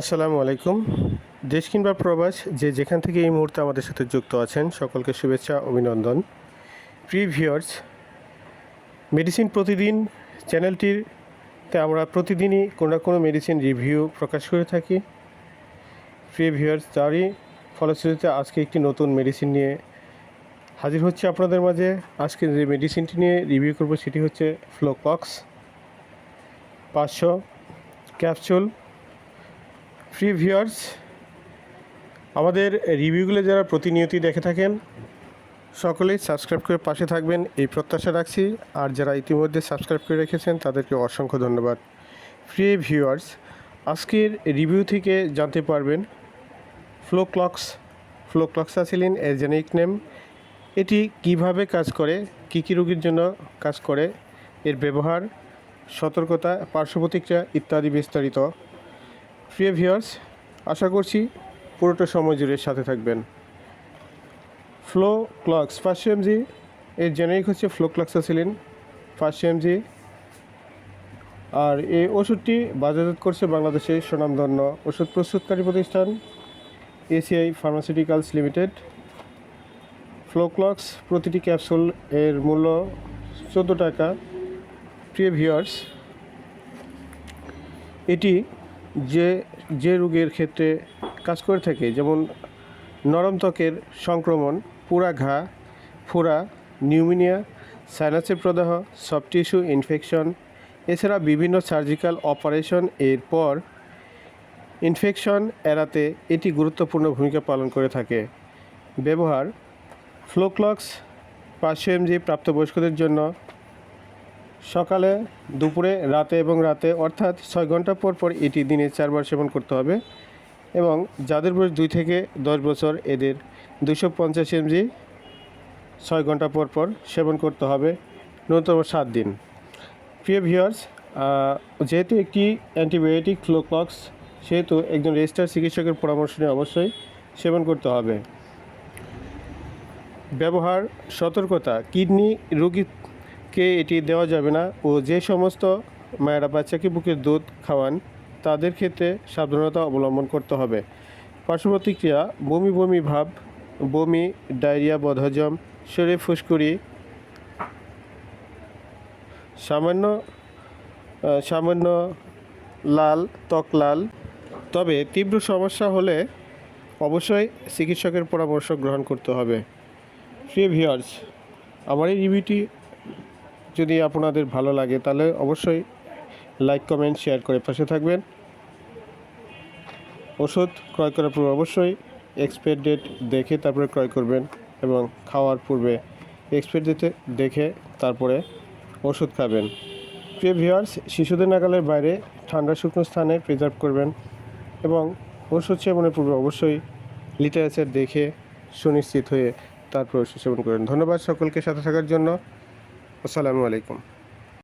আসসালামু আলাইকুম। দেশ কিংবা প্রবাস যে যেখান থেকে এই মুহূর্তে আমাদের সাথে যুক্ত আছেন, সকলকে শুভেচ্ছা, অভিনন্দন। প্রিভিয়ার্স মেডিসিন প্রতিদিন চ্যানেলটির তে আমরা প্রতিদিনই কোনো না কোনো মেডিসিন রিভিউ প্রকাশ করে থাকি। প্রিভিয়ার্স তারই ফলশ্রুতিতে আজকে একটি নতুন মেডিসিন নিয়ে হাজির হচ্ছে আপনাদের মাঝে। আজকে যে মেডিসিনটি নিয়ে রিভিউ করব সেটি হচ্ছে ফ্লোকক্স পাঁচশো ক্যাপসুল। ফ্রি ভিউয়ার্স আমাদের রিভিউগুলো যারা প্রতিনিয়তই দেখে থাকেন, সকলেই সাবস্ক্রাইব করে পাশে থাকবেন, এই প্রত্যাশা রাখছি। আর যারা ইতিমধ্যে সাবস্ক্রাইব করে রেখেছেন, তাদেরকে অসংখ্য ধন্যবাদ। ফ্রি ভিউয়ার্স আজকের রিভিউ থেকে জানতে পারবেন, ফ্লোক্লক্স, ফ্লোক্লক্সাসিলিন এর জেনিক নেম, এটি কীভাবে কাজ করে, কী কী রোগীর জন্য কাজ করে, এর ব্যবহার, সতর্কতা পার্শ্ব প্রতিক্রিয়া ইত্যাদি বিস্তারিত। প্রিয় ভিউয়ার্স, আশা করছি পুরোটা সময় জুড়ে সাথে থাকবেন। ফ্লো ক্লক্স পাঁচশো এমজি এর জেনারিক হচ্ছে ফ্লো ক্লক্সাসিলিন পাঁচশো এমজি আর এই ওষুধটি বাজারজাত করছে বাংলাদেশের সুনামধন্য ওষুধ প্রস্তুতকারী প্রতিষ্ঠান এসিআই ফার্মাসিউটিক্যালস লিমিটেড ফ্লোক্লক্স প্রতিটি ক্যাপসুল এর মূল্য চোদ্দ টাকা। প্রিয় ভিউয়ার্স, এটি যে যে রোগের ক্ষেত্রে কাজ করে থাকে, যেমন নরম ত্বকের সংক্রমণ, পুরা ঘা ফোড়া নিউমোনিয়া সাইনাসের প্রদাহ, সফট টিস্যু ইনফেকশন, এছাড়া বিভিন্ন সার্জিক্যাল অপারেশন এর পর ইনফেকশন এড়াতে এটি গুরুত্বপূর্ণ ভূমিকা পালন করে থাকে। ব্যবহার, ফ্লোক্লক্স, পাঁচশো এমজি প্রাপ্তবয়স্কদের জন্য সকালে, দুপুরে, রাতে এবং রাতে, অর্থাৎ ছয় ঘণ্টা পর পর এটি দিনে চারবার সেবন করতে হবে এবং যাদের বয়স দুই থেকে দশ বছর, এদের দুশো পঞ্চাশ এমজি ছয় ঘণ্টা পর পর সেবন করতে হবে ন্যূনতম সাত দিন। প্রিয় ভিউয়ার্স যেহেতু একটি অ্যান্টিবায়োটিক ফ্লোক্লক্স সেহেতু একজন রেজিস্টার চিকিৎসকের পরামর্শ নিয়ে অবশ্যই সেবন করতে হবে। ব্যবহার, সতর্কতা, কিডনি রোগীকে এটি দেওয়া যাবে না। ও যে সমস্ত মায়েরা বাচ্চাকে বুকের দুধ খাওয়ান, তাদের ক্ষেত্রে সাবধানতা অবলম্বন করতে হবে। পার্শ্ব প্রতিক্রিয়া বমি বমি ভাব, বমি, ডায়রিয়া, বদহজম, শরীরে ফুসকুড়ি, সামান্য সামান্য লাল, ত্বক লাল। তবে তীব্র সমস্যা হলে অবশ্যই চিকিৎসকের পরামর্শ গ্রহণ করতে হবে। প্রিয় ভিউয়ার্স, আমার এই রিভিউটি যদি আপনাদের ভালো লাগে, তাহলে অবশ্যই লাইক কমেন্ট শেয়ার করে পাশে থাকবেন। ওষুধ ক্রয় করার পূর্বে অবশ্যই এক্সপায়ার ডেট দেখে তারপরে ক্রয় করবেন এবং খাওয়ার পূর্বে এক্সপায়ার ডেটে দেখে তারপরে ওষুধ খাবেন। প্রিয় ভিউয়ার্স শিশুদের নাগালের বাইরে ঠান্ডা শুকনো স্থানে প্রিজার্ভ করবেন এবং ওষুধ সেবনের পূর্বে অবশ্যই লিটারেচার দেখে সুনিশ্চিত হয়ে তারপর ওষুধ সেবন করবেন। ধন্যবাদ সকলকে সাথে থাকার জন্য। আসসালামু আলাইকুম।